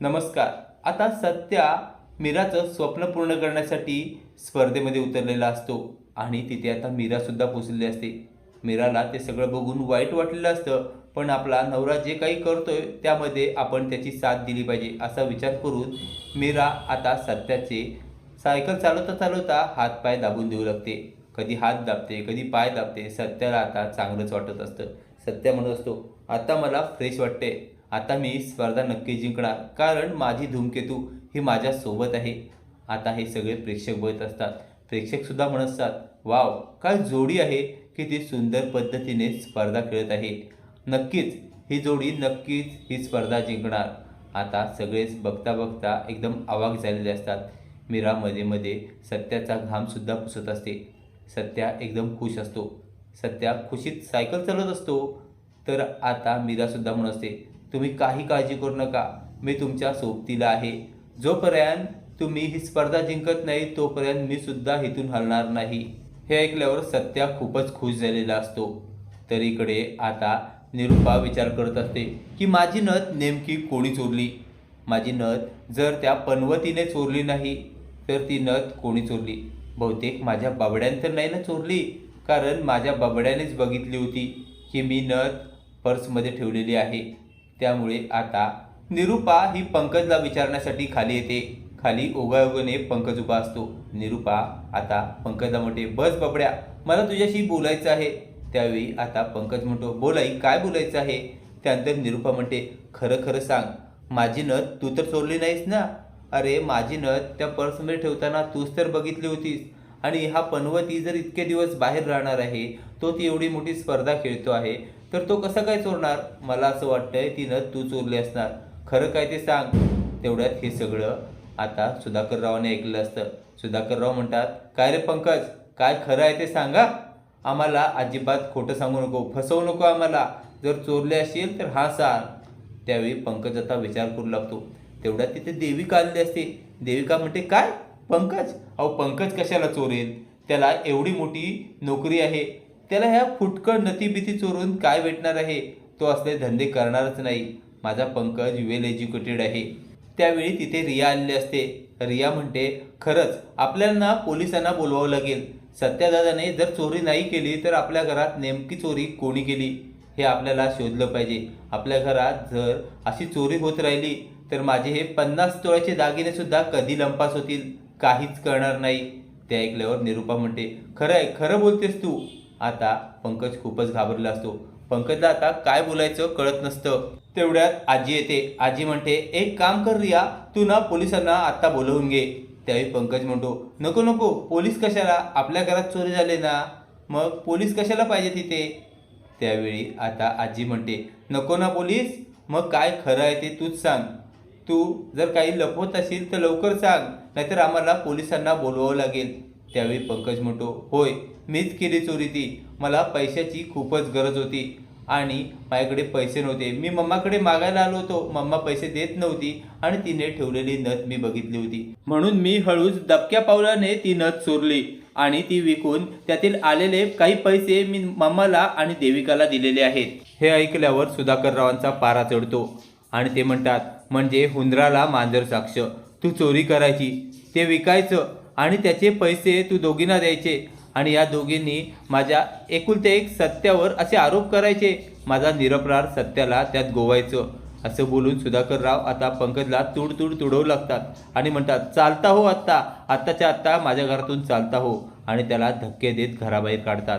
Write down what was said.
नमस्कार. आता सत्या मीराचं स्वप्न पूर्ण करण्यासाठी स्पर्धेमध्ये उतरलेला असतो आणि तिथे आता मीरासुद्धा पोचलेली असते. मीराला ते सगळं बघून वाईट वाटलेलं असतं पण आपला नवरा जे काही करतोय त्यामध्ये आपण त्याची साथ दिली पाहिजे असा विचार करून मीरा आता सत्याचे सायकल चालवता चालवता हात पाय दाबून देऊ लागते. कधी हात दाबते कधी पाय दाबते सत्याला आता चांगलंच वाटत असतं. सत्या म्हणत असतो आता मला फ्रेश वाटते आता मी स्पर्धा नक्की जिंकणार कारण माझी धूमकेतू ही माझ्यासोबत आहे. आता हे सगळे प्रेक्षक बघत असतात. प्रेक्षकसुद्धा म्हणत असतात वाव काय जोडी आहे की ती सुंदर पद्धतीने स्पर्धा खेळत आहे. नक्कीच ही जोडी नक्कीच ही स्पर्धा जिंकणार. आता सगळेच बघता बघता एकदम आवाक झालेले असतात. मीरा मध्ये मध्ये सत्याचा घामसुद्धा पुसत असते. सत्या एकदम खुश असतो. सत्या खुशीत सायकल चालवत असतो. तर आता मीरासुद्धा म्हणत असते तुम्ही काही काळजी करू नका. मी तुमच्या सोबतीला आहे. जोपर्यंत तुम्ही ही स्पर्धा जिंकत नाही तोपर्यंत मी सुद्धा इथून हलणार नाही. हे ऐकल्यावर सत्या खूपच खुश झालेला असतो. तर इकडे आता निरुपा विचार करत असते की माझी नथ नेमकी कोणी चोरली? माझी नथ जर त्या पनवतीने चोरली नाही तर ती नथ कोणी चोरली? बहुतेक माझ्या बाबड्याने तर नाही ना चोरली कारण माझ्या बाबड्यानेच बघितली होती की मी नथ पर्समध्ये ठेवलेली आहे. त्यामुळे आता निरुपा ही पंकजला विचारण्यासाठी खाली येते. खाली ओघाओघाने पंकज उभा असतो. निरुपा आता पंकजला म्हणते बस बबड्या मला तुझ्याशी बोलायचं आहे. त्यावेळी आता पंकज म्हणतो बोलाई काय बोलायचं आहे? त्यानंतर निरुपा म्हणते खरं खरं सांग माझी नथ तू तर चोरली नाहीस ना? अरे माझी नथ त्या पर्समध्ये ठेवताना तूच तर बघितली होतीस. आणि हा पनवती जर इतके दिवस बाहेर राहणार आहे तो ती एवढी मोठी स्पर्धा खेळतो आहे तर तो कसा काय चोरणार? मला असं वाटतंय ती नथ तू चोरली असणार. खरं काय ते सांग. तेवढ्यात हे सगळं आता सुधाकररावाने ऐकलं असतं. सुधाकरराव म्हणतात काय रे पंकज? काय खरं आहे ते सांगा. आम्हाला अजिबात खोटं सांगू नको फसवू नको आम्हाला. जर चोरले असेल तर हा सांग त्यावेळी पंकज आता विचार करू लागतो. तेवढ्यात तिथे देविका आलेली असते. देविका म्हणते काय? पंकज? अहो पंकज कशाला चोरेल? त्याला एवढी मोठी नोकरी आहे. त्याला ह्या फुटकळ नतीबिती चोरून काय भेटणार आहे? तो असले धंदे करणारच नाही. माझा पंकज वेल एज्युकेटेड आहे. त्यावेळी तिथे रिया आलेली असते. रिया म्हणते खरंच आपल्याला पोलिसांना बोलवावं लागेल. सत्यादादाने जर चोरी नाही केली तर आपल्या घरात नेमकी चोरी कोणी केली? हे आपल्याला शोधलं पाहिजे. आपल्या घरात जर अशी चोरी होत राहिली तर माझे हे पन्नास तोळ्याचे दागिनेसुद्धा कधी लंपास होतील? काहीच करणार नाही. ते ऐकल्यावर निरुपा म्हणते खरं आहे खरं बोलतेस तू. आता पंकज खूपच घाबरला असतो. पंकजला आता काय बोलायचं कळत नसतं. तेवढ्यात आजी येते. आजी म्हणते एक काम कर रिया तू ना पोलिसांना आत्ता बोलवून घे. त्यावेळी पंकज म्हणतो नको नको पोलीस कशाला? आपल्या घरात चोरी झाले ना. मग पोलीस कशाला पाहिजे तिथे त्यावेळी आता आजी म्हणते नको ना पोलीस मग काय खरं आहे ते तूच सांग. तू जर काही लपवत असेल तर लवकर सांग. नाहीतर आम्हाला पोलिसांना बोलवावं लागेल. त्यावेळी पंकज म्हणतो होय मीच केली चोरी ती. मला पैशाची खूपच गरज होती आणि माझ्याकडे पैसे नव्हते. मी मम्माकडे मागायला आलो होतो. मम्मा पैसे देत नव्हती आणि तिने ठेवलेली नथ मी बघितली होती. म्हणून मी हळूच दबक्या पावलाने ती नथ चोरली आणि ती विकून त्यातील आलेले काही पैसे मी मम्माला आणि देविकाला दिलेले आहेत. हे ऐकल्यावर सुधाकररावांचा पारा चढतो. आणि ते म्हणतात म्हणजे हुंदराला मांजर साक्ष. तू चोरी करायची. ते विकायचं. आणि त्याचे पैसे तू दोघींना द्यायचे. आणि या दोघींनी माझ्या एकुलत्या एक सत्यावर असे आरोप करायचे. माझा निरपराध सत्याला त्यात गोवायचं. असं बोलून सुधाकर राव आता पंकजला तुड तुड तुडवू लागतात आणि म्हणतात चालता हो आत्ता. आत्ताच्या आत्ता माझ्या घरातून चालता हो. आणि त्याला धक्के देत घराबाहेर काढतात.